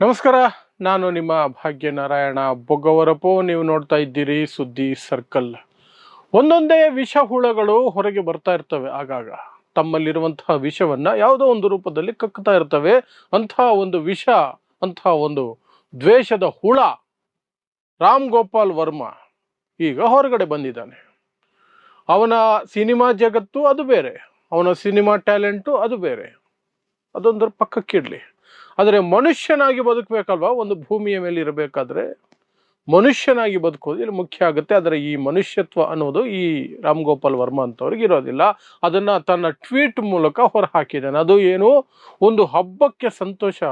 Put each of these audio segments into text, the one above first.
ನಮಸ್ಕಾರ, ನಾನು ನಿಮ್ಮ ಭಾಗ್ಯನಾರಾಯಣ ಬೊಗ್ಗವರಪು. ನೀವು ನೋಡ್ತಾ ಇದ್ದೀರಿ ಸುದ್ದಿ ಸರ್ಕಲ್. ಒಂದೊಂದೇ ವಿಷ ಹುಳಗಳು ಹೊರಗೆ ಬರ್ತಾ ಇರ್ತವೆ ಆಗಾಗ. ತಮ್ಮಲ್ಲಿರುವಂತಹ ವಿಷವನ್ನ ಯಾವುದೋ ಒಂದು ರೂಪದಲ್ಲಿ ಕಕ್ತಾ ಇರ್ತವೆ. ಅಂತಹ ಒಂದು ವಿಷ, ಅಂತಹ ಒಂದು ದ್ವೇಷದ ಹುಳ ರಾಮ್ ಗೋಪಾಲ್ ವರ್ಮಾ ಈಗ ಹೊರಗಡೆ ಬಂದಿದ್ದಾನೆ. ಅವನ ಸಿನಿಮಾ ಜಗತ್ತು ಅದು ಬೇರೆ. ಅವನ ಸಿನಿಮಾ ಟ್ಯಾಲೆಂಟು ಅದು ಬೇರೆ. ಅದೊಂದರ ಪಕ್ಕಕ್ಕಿಡ್ಲಿ ಆದರೆ ಮನುಷ್ಯನಾಗಿ ಬದುಕಬೇಕಲ್ವಾ? ಒಂದು ಭೂಮಿಯ ಮೇಲೆ ಇರಬೇಕಾದ್ರೆ ಮನುಷ್ಯನಾಗಿ ಬದುಕೋದು ಇಲ್ಲಿ ಮುಖ್ಯ ಆಗುತ್ತೆ. ಆದರೆ ಈ ಮನುಷ್ಯತ್ವ ಅನ್ನೋದು ಈ ರಾಮ್ ಗೋಪಾಲ್ ವರ್ಮಾ ಅಂತವ್ರಿಗೆ ಇರೋದಿಲ್ಲ. ಅದನ್ನ ತನ್ನ ಟ್ವೀಟ್ ಮೂಲಕ ಹೊರಹಾಕಿದ್ದಾನೆ. ಅದು ಏನು? ಒಂದು ಹಬ್ಬಕ್ಕೆ ಸಂತೋಷ,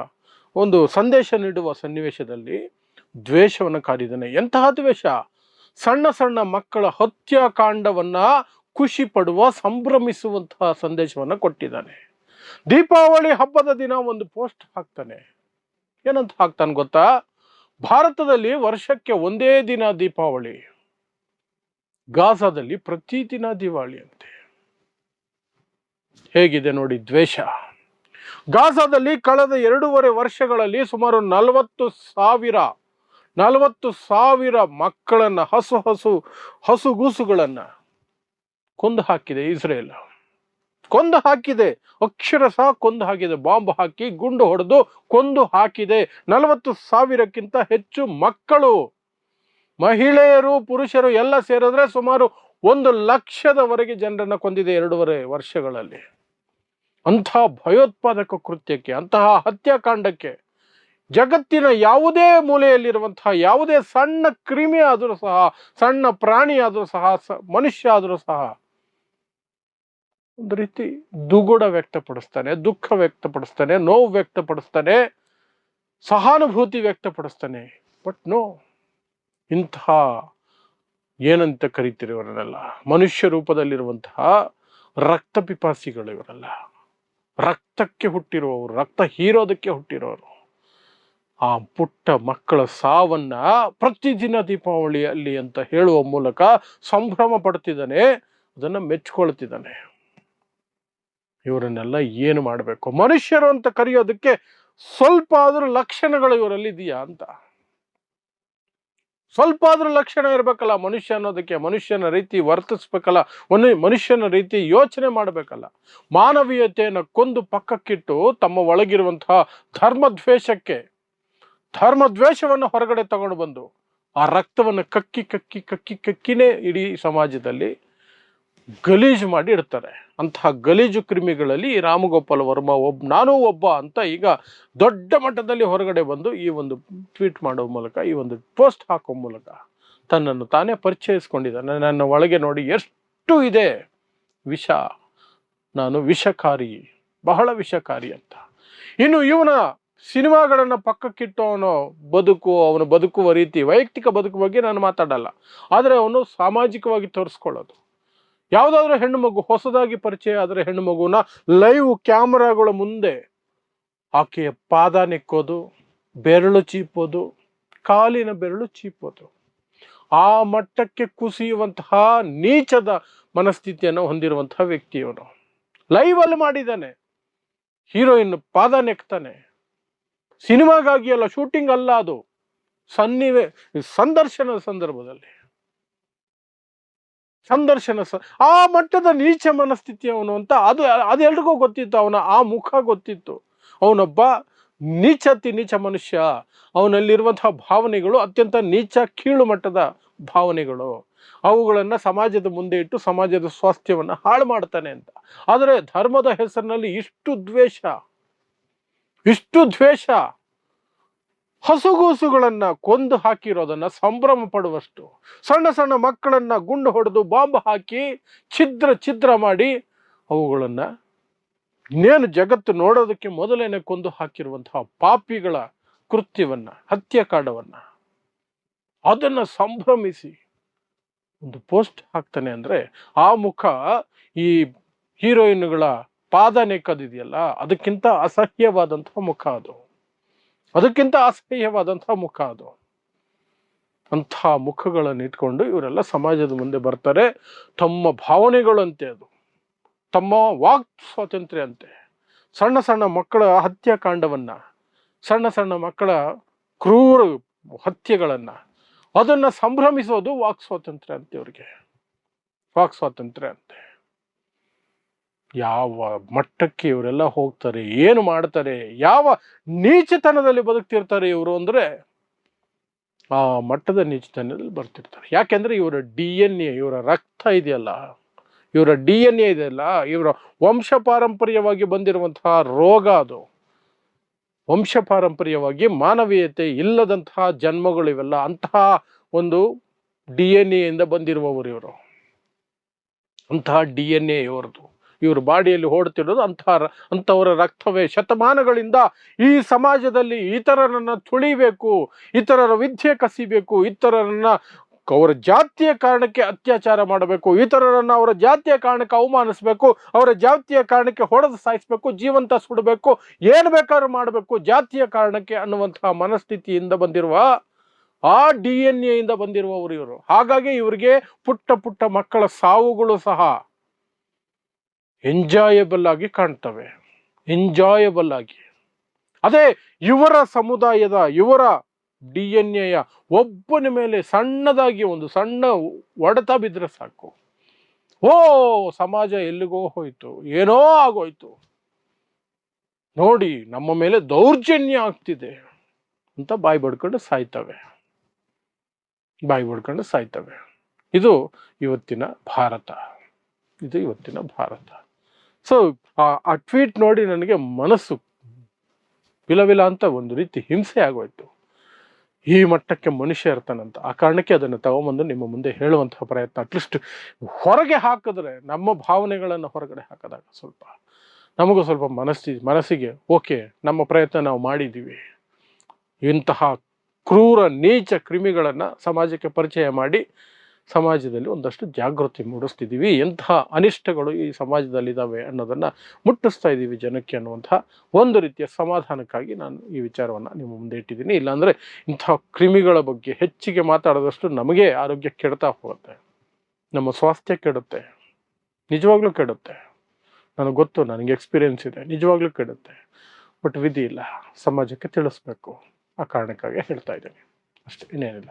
ಒಂದು ಸಂದೇಶ ನೀಡುವ ಸನ್ನಿವೇಶದಲ್ಲಿ ದ್ವೇಷವನ್ನು ಕಾರಿದ್ದಾನೆ ಎಂತಹ ದ್ವೇಷ? ಸಣ್ಣ ಸಣ್ಣ ಮಕ್ಕಳ ಹತ್ಯಾಕಾಂಡವನ್ನ ಖುಷಿ ಪಡುವ ಸಂಭ್ರಮಿಸುವಂತಹ ಸಂದೇಶವನ್ನು ಕೊಟ್ಟಿದ್ದಾನೆ. ದೀಪಾವಳಿ ಹಬ್ಬದ ದಿನ ಒಂದು ಪೋಸ್ಟ್ ಹಾಕ್ತಾನೆ. ಏನಂತ ಹಾಕ್ತಾನೆ ಗೊತ್ತಾ? ಭಾರತದಲ್ಲಿ ವರ್ಷಕ್ಕೆ ಒಂದೇ ದಿನ ದೀಪಾವಳಿ. ಗಾಜಾದಲ್ಲಿ ಪ್ರತಿ ದಿನ ದಿವಾಳಿ ಅಂತೆ. ಹೇಗಿದೆ ನೋಡಿ ದ್ವೇಷ. ಗಾಜಾದಲ್ಲಿ ಕಳೆದ ಎರಡೂವರೆ ವರ್ಷಗಳಲ್ಲಿ ಸುಮಾರು ನಲವತ್ತು ಸಾವಿರ ನಲವತ್ತು ಸಾವಿರ ಮಕ್ಕಳನ್ನ ಹಸು ಹಸು ಹಸುಗೂಸುಗಳನ್ನ ಕೊಂದು ಹಾಕಿದೆ ಇಸ್ರೇಲ್. ಕೊಂದು ಹಾಕಿದೆ. ಅಕ್ಷರಶಃ ಕೊಂದು ಹಾಕಿದೆ. ಬಾಂಬ್ ಹಾಕಿ ಗುಂಡು ಹೊಡೆದು ಕೊಂದು ಹಾಕಿದೆ. ನಲವತ್ತು ಸಾವಿರಕ್ಕಿಂತ ಹೆಚ್ಚು ಮಕ್ಕಳು. ಮಹಿಳೆಯರು, ಪುರುಷರು ಎಲ್ಲ ಸೇರಿದ್ರೆ ಸುಮಾರು ಒಂದು ಲಕ್ಷದವರೆಗೆ ಜನರನ್ನ ಕೊಂದಿದೆ ಎರಡೂವರೆ ವರ್ಷಗಳಲ್ಲಿ. ಅಂತಹ ಭಯೋತ್ಪಾದಕ ಕೃತ್ಯಕ್ಕೆ, ಅಂತಹ ಹತ್ಯಾಕಾಂಡಕ್ಕೆ ಜಗತ್ತಿನ ಯಾವುದೇ ಮೂಲೆಯಲ್ಲಿರುವಂತಹ, ಯಾವುದೇ ಸಣ್ಣ ಕ್ರಿಮಿ ಆದರೂ ಸಹ, ಸಣ್ಣ ಪ್ರಾಣಿ ಆದರೂ ಸಹ ಮನುಷ್ಯ ಆದರೂ ಸಹ ಒಂದು ರೀತಿ ದುಗುಡ ವ್ಯಕ್ತಪಡಿಸ್ತಾನೆ, ದುಃಖ ವ್ಯಕ್ತಪಡಿಸ್ತಾನೆ, ನೋವು ವ್ಯಕ್ತಪಡಿಸ್ತಾನೆ, ಸಹಾನುಭೂತಿ ವ್ಯಕ್ತಪಡಿಸ್ತಾನೆ. ಬಟ್ ನೋ ಇಂತಹ ಏನಂತ ಕರಿತೀರಿ ಇವರನ್ನೆಲ್ಲ? ಮನುಷ್ಯ ರೂಪದಲ್ಲಿರುವಂತಹ ರಕ್ತ ಪಿಪಾಸಿಗಳು ಇವರೆಲ್ಲ. ರಕ್ತಕ್ಕೆ ಹುಟ್ಟಿರುವವರು, ರಕ್ತ ಹೀರೋದಕ್ಕೆ ಹುಟ್ಟಿರೋರು ಆ ಪುಟ್ಟ ಮಕ್ಕಳ ಸಾವನ್ನ ಪ್ರತಿದಿನ ದೀಪಾವಳಿಯಲ್ಲಿ ಅಂತ ಹೇಳುವ ಮೂಲಕ ಸಂಭ್ರಮ ಪಡ್ತಿದ್ದಾನೆ, ಅದನ್ನ ಮೆಚ್ಕೊಳ್ತಿದ್ದಾನೆ. ಇವರನ್ನೆಲ್ಲ ಏನು ಮಾಡಬೇಕು? ಮನುಷ್ಯರು ಅಂತ ಕರೆಯೋದಕ್ಕೆ ಸ್ವಲ್ಪ ಆದ್ರೂ ಲಕ್ಷಣಗಳು ಇವರಲ್ಲಿ ಇದೆಯಾ ಅಂತ? ಸ್ವಲ್ಪ ಆದ್ರೂ ಲಕ್ಷಣ ಇರಬೇಕಲ್ಲ ಮನುಷ್ಯ ಅನ್ನೋದಕ್ಕೆ, ಮನುಷ್ಯನ ರೀತಿ ವರ್ತಿಸ್ಬೇಕಲ್ಲ ಒಂದು ಮನುಷ್ಯನ ರೀತಿ ಯೋಚನೆ ಮಾಡಬೇಕಲ್ಲ. ಮಾನವೀಯತೆಯನ್ನು ಕೊಂದು ಪಕ್ಕಕ್ಕಿಟ್ಟು ತಮ್ಮ ಒಳಗಿರುವಂತಹ ಧರ್ಮದ್ವೇಷಕ್ಕೆ, ಧರ್ಮದ್ವೇಷವನ್ನು ಹೊರಗಡೆ ತಗೊಂಡು ಬಂದು, ಆ ರಕ್ತವನ್ನು ಕಕ್ಕಿ ಕಕ್ಕಿ ಕಕ್ಕಿ, ಕಕ್ಕಿನೇ ಇಡೀ ಸಮಾಜದಲ್ಲಿ ಗಲೀಜು ಮಾಡಿ ಇಡ್ತಾರೆ. ಅಂತಹ ಗಲೀಜು ಕ್ರಿಮಿಗಳಲ್ಲಿ ರಾಮಗೋಪಾಲ್ ವರ್ಮ ಒಬ್ಬ ನಾನೂ ಒಬ್ಬ ಅಂತ ಈಗ ದೊಡ್ಡ ಮಟ್ಟದಲ್ಲಿ ಹೊರಗಡೆ ಬಂದು ಈ ಒಂದು ಟ್ವೀಟ್ ಮಾಡೋ ಮೂಲಕ, ಈ ಒಂದು ಪೋಸ್ಟ್ ಹಾಕೋ ಮೂಲಕ ತನ್ನನ್ನು ತಾನೇ ಪರಿಚಯಿಸ್ಕೊಂಡಿದ್ದಾನೆ. ನನ್ನ ಒಳಗೆ ನೋಡಿ ಎಷ್ಟು ಇದೆ ವಿಷ. ನಾನು ವಿಷಕಾರಿ, ಬಹಳ ವಿಷಕಾರಿ ಅಂತ. ಇನ್ನು ಇವನ ಸಿನಿಮಾಗಳನ್ನು ಪಕ್ಕಕ್ಕಿಟ್ಟು ಅವನು ಬದುಕು, ಅವನು ಬದುಕುವ ರೀತಿ, ವೈಯಕ್ತಿಕ ಬದುಕು ಬಗ್ಗೆ ನಾನು ಮಾತಾಡಲ್ಲ. ಆದರೆ ಅವನು ಸಾಮಾಜಿಕವಾಗಿ ತೋರಿಸ್ಕೊಳ್ಳೋದು. ಯಾವುದಾದ್ರೂ ಹೆಣ್ಣು ಮಗು, ಹೊಸದಾಗಿ ಪರಿಚಯ ಆದರೆ ಹೆಣ್ಣು ಮಗುನ ಲೈವ್ ಕ್ಯಾಮರಾಗಳ ಮುಂದೆ ಆಕೆಯ ಪಾದ ನೆಕ್ಕೋದು, ಬೆರಳು ಚೀಪೋದು, ಕಾಲಿನ ಬೆರಳು ಚೀಪೋದು. ಆ ಮಟ್ಟಕ್ಕೆ ಕುಸಿಯುವಂತಹ ನೀಚದ ಮನಸ್ಥಿತಿಯನ್ನು ಹೊಂದಿರುವಂತಹ ವ್ಯಕ್ತಿಯವನು ಲೈವ್ ಅಲ್ಲಿ ಮಾಡಿದ್ದಾನೆ. ಹೀರೋಯಿನ್ ಪಾದ ನೆಕ್ತಾನೆ. ಸಿನಿಮಾಗಾಗಿ ಅಲ್ಲ ಶೂಟಿಂಗ್ ಅಲ್ಲ ಅದು. ಸನ್ನಿವೇ, ಸಂದರ್ಶನದ ಸಂದರ್ಭದಲ್ಲಿ. ಸಂದರ್ಶನ ಆ ಮಟ್ಟದ ನೀಚ ಮನಸ್ಥಿತಿ ಅವನು ಅಂತ ಅದು ಅದೆಲ್ರಿಗೂ ಗೊತ್ತಿತ್ತು. ಅವನ ಆ ಮುಖ ಗೊತ್ತಿತ್ತು. ಅವನೊಬ್ಬ ನೀಚತಿ ನೀಚ ಮನುಷ್ಯ. ಅವನಲ್ಲಿರುವಂತಹ ಭಾವನೆಗಳು ಅತ್ಯಂತ ನೀಚ ಕೀಳು ಮಟ್ಟದ ಭಾವನೆಗಳು. ಅವುಗಳನ್ನು ಸಮಾಜದ ಮುಂದೆ ಇಟ್ಟು ಸಮಾಜದ ಸ್ವಾಸ್ಥ್ಯವನ್ನು ಹಾಳು ಮಾಡ್ತಾನೆ ಅಂತ. ಆದರೆ ಧರ್ಮದ ಹೆಸರಿನಲ್ಲಿ ಇಷ್ಟು ದ್ವೇಷ ಇಷ್ಟು ದ್ವೇಷ ಹಸುಗೂಸುಗಳನ್ನ ಕೊಂದು ಹಾಕಿರೋದನ್ನ ಸಂಭ್ರಮ ಪಡುವಷ್ಟು. ಸಣ್ಣ ಸಣ್ಣ ಮಕ್ಕಳನ್ನ ಗುಂಡು ಹೊಡೆದು ಬಾಂಬ್ ಹಾಕಿ ಛಿದ್ರ ಛಿದ್ರ ಮಾಡಿ ಅವುಗಳನ್ನ ಇನ್ನೇನು ಜಗತ್ತು ನೋಡೋದಕ್ಕೆ ಮೊದಲೇನೆ ಕೊಂದು ಹಾಕಿರುವಂತಹ ಪಾಪಿಗಳ ಕೃತ್ಯವನ್ನ, ಹತ್ಯಾಕಾಂಡವನ್ನ ಅದನ್ನ ಸಂಭ್ರಮಿಸಿ ಒಂದು ಪೋಸ್ಟ್ ಹಾಕ್ತಾನೆ ಅಂದ್ರೆ ಆ ಮುಖ ಈ ಹೀರೋಯಿನ್ಗಳ ಪಾದ ನೆಕ್ಕದಿದೆಯಲ್ಲ ಅದಕ್ಕಿಂತ ಅಸಹ್ಯವಾದಂತಹ ಮುಖ ಅದು. ಅದಕ್ಕಿಂತ ಅಸಹ್ಯವಾದಂಥ ಮುಖ ಅದು. ಅಂಥ ಮುಖಗಳನ್ನು ಇಟ್ಕೊಂಡು ಇವರೆಲ್ಲ ಸಮಾಜದ ಮುಂದೆ ಬರ್ತಾರೆ. ತಮ್ಮ ಭಾವನೆಗಳಂತೆ ಅದು. ತಮ್ಮ ವಾಕ್ ಸ್ವಾತಂತ್ರ್ಯ ಅಂತೆ ಸಣ್ಣ ಸಣ್ಣ ಮಕ್ಕಳ ಹತ್ಯಾಕಾಂಡವನ್ನು, ಸಣ್ಣ ಸಣ್ಣ ಮಕ್ಕಳ ಕ್ರೂರ ಹತ್ಯೆಗಳನ್ನು, ಅದನ್ನು ಸಂಭ್ರಮಿಸೋದು ವಾಕ್ ಸ್ವಾತಂತ್ರ್ಯ ಅಂತೆ ಅವ್ರಿಗೆ. ವಾಕ್ ಸ್ವಾತಂತ್ರ್ಯ ಅಂತೆ ಯಾವ ಮಟ್ಟಕ್ಕೆ ಇವರೆಲ್ಲ ಹೋಗ್ತಾರೆ, ಏನು ಮಾಡ್ತಾರೆ, ಯಾವ ನೀಚತನದಲ್ಲಿ ಬದುಕ್ತಿರ್ತಾರೆ ಇವರು ಅಂದ್ರೆ ಆ ಮಟ್ಟದ ನೀಚತನದಲ್ಲಿ ಬರ್ತಿರ್ತಾರೆ. ಯಾಕೆಂದ್ರೆ ಇವರ ಡಿ ಎನ್ ಎ, ಇವರ ರಕ್ತ ಇದೆಯಲ್ಲ, ಇವರ ಡಿ ಎನ್ ಎ ಇದೆಯಲ್ಲ, ಇವರ ವಂಶ ಪಾರಂಪರ್ಯವಾಗಿ ಬಂದಿರುವಂತಹ ರೋಗ ಅದು. ವಂಶ ಪಾರಂಪರ್ಯವಾಗಿ ಮಾನವೀಯತೆ ಇಲ್ಲದಂತಹ ಜನ್ಮಗಳು ಇವೆಲ್ಲ, ಅಂತಹ ಒಂದು ಡಿ ಎನ್ ಎಯಿಂದ ಬಂದಿರುವವರು ಇವರು. ಅಂತಹ ಡಿ ಎನ್ ಎ ಇವರದು ಇವ್ರ ಬಾಡಿಯಲ್ಲಿ ಓಡ್ತಿರೋದು ಅಂತಹ ಅಂಥವರ ರಕ್ತವೇ. ಶತಮಾನಗಳಿಂದ ಈ ಸಮಾಜದಲ್ಲಿ ಇತರರನ್ನು ತುಳಿಬೇಕು, ಇತರರ ವಿದ್ಯೆ ಕಸಿಬೇಕು, ಇತರರನ್ನ ಅವರ ಜಾತಿಯ ಕಾರಣಕ್ಕೆ ಅತ್ಯಾಚಾರ ಮಾಡಬೇಕು, ಇತರರನ್ನು ಅವರ ಜಾತಿಯ ಕಾರಣಕ್ಕೆ ಅವಮಾನಿಸಬೇಕು, ಅವರ ಜಾತಿಯ ಕಾರಣಕ್ಕೆ ಹೊಡೆದು ಸಾಯಿಸಬೇಕು, ಜೀವಂತ ಸುಡಬೇಕು, ಏನು ಬೇಕಾದ್ರೂ ಮಾಡಬೇಕು, ಜಾತಿಯ ಕಾರಣಕ್ಕೆ ಅನ್ನುವಂತಹ ಮನಸ್ಥಿತಿಯಿಂದ ಬಂದಿರುವ, ಆ ಡಿ ಎನ್ ಎಯಿಂದ ಬಂದಿರುವವರು ಇವರು. ಹಾಗಾಗಿ ಇವರಿಗೆ ಪುಟ್ಟ ಪುಟ್ಟ ಮಕ್ಕಳ ಸಾವುಗಳು ಸಹ. ಎಂಜಾಯಬಲ್ ಆಗಿ ಕಾಣ್ತವೆ. ಎಂಜಾಯಬಲ್ ಆಗಿ. ಅದೇ ಇವರ ಸಮುದಾಯದ ಇವರ ಡಿ ಎನ್ ಎಯ ಒಬ್ಬನ ಮೇಲೆ ಸಣ್ಣದಾಗಿ ಒಂದು ಸಣ್ಣ ಒಡೆತ ಬಿದ್ದರೆ ಸಾಕು. ಓ, ಸಮಾಜ ಎಲ್ಲಿಗೋ ಹೋಯ್ತು, ಏನೋ ಆಗೋಯ್ತು. ನೋಡಿ, ನಮ್ಮ ಮೇಲೆ ದೌರ್ಜನ್ಯ ಆಗ್ತಿದೆ ಅಂತ ಬಾಯಿ ಬಡ್ಕೊಂಡು ಸಾಯ್ತವೆ. ಬಾಯಿ ಬಡ್ಕೊಂಡು ಸಾಯ್ತವೆ. ಇದು ಇವತ್ತಿನ ಭಾರತ. ಇದು ಇವತ್ತಿನ ಭಾರತ. ಸೊ ಆ ಟ್ವೀಟ್ ನೋಡಿ ನನಗೆ ಮನಸ್ಸು ವಿಲವಿಲ ಅಂತ ಒಂದು ರೀತಿ ಹಿಂಸೆ ಆಗೋಯ್ತು. ಈ ಮಟ್ಟಕ್ಕೆ ಮನುಷ್ಯ ಇರ್ತಾನಂತ ಆ ಕಾರಣಕ್ಕೆ ಅದನ್ನು ತಗೊಂಬಂದು ನಿಮ್ಮ ಮುಂದೆ ಹೇಳುವಂತಹ ಪ್ರಯತ್ನ. ಅಟ್ಲೀಸ್ಟ್ ಹೊರಗೆ ಹಾಕಿದ್ರೆ, ನಮ್ಮ ಭಾವನೆಗಳನ್ನು ಹೊರಗಡೆ ಹಾಕಿದಾಗ ಸ್ವಲ್ಪ ನಮಗೂ ಸ್ವಲ್ಪ ಮನಸ್ಸಿ, ಮನಸ್ಸಿಗೆ ಓಕೆ, ನಮ್ಮ ಪ್ರಯತ್ನ ನಾವು ಮಾಡಿದ್ದೀವಿ. ಇಂತಹ ಕ್ರೂರ, ನೀಚ ಕ್ರಿಮಿಗಳನ್ನು ಸಮಾಜಕ್ಕೆ ಪರಿಚಯ ಮಾಡಿ ಸಮಾಜದಲ್ಲಿ ಒಂದಷ್ಟು ಜಾಗೃತಿ ಮೂಡಿಸ್ತಿದ್ದೀವಿ. ಎಂತಹ ಅನಿಷ್ಟಗಳು ಈ ಸಮಾಜದಲ್ಲಿದ್ದಾವೆ ಅನ್ನೋದನ್ನು ಮುಟ್ಟಿಸ್ತಾ ಇದ್ದೀವಿ ಜನಕ್ಕೆ ಅನ್ನುವಂತಹ ಒಂದು ರೀತಿಯ ಸಮಾಧಾನಕ್ಕಾಗಿ ನಾನು ಈ ವಿಚಾರವನ್ನು ನಿಮ್ಮ ಮುಂದೆ ಇಟ್ಟಿದ್ದೀನಿ. ಇಲ್ಲಾಂದರೆ ಇಂತಹ ಕ್ರಿಮಿಗಳ ಬಗ್ಗೆ ಹೆಚ್ಚಿಗೆ ಮಾತಾಡೋದಷ್ಟು ನಮಗೆ ಆರೋಗ್ಯ ಕೆಡ್ತಾ ಹೋಗುತ್ತೆ. ನಮ್ಮ ಸ್ವಾಸ್ಥ್ಯ ಕೆಡುತ್ತೆ. ನಿಜವಾಗ್ಲೂ ಕೆಡುತ್ತೆ. ನನಗೆ ಗೊತ್ತು, ನನಗೆ ಎಕ್ಸ್ಪೀರಿಯನ್ಸ್ ಇದೆ. ನಿಜವಾಗ್ಲೂ ಕೆಡುತ್ತೆ. ಬಟ್ ವಿಧಿ ಇಲ್ಲ. ಸಮಾಜಕ್ಕೆ ತಿಳಿಸ್ಬೇಕು. ಆ ಕಾರಣಕ್ಕಾಗಿ ಹೇಳ್ತಾ ಇದ್ದೀನಿ. ಅಷ್ಟೇ, ಇನ್ನೇನಿಲ್ಲ.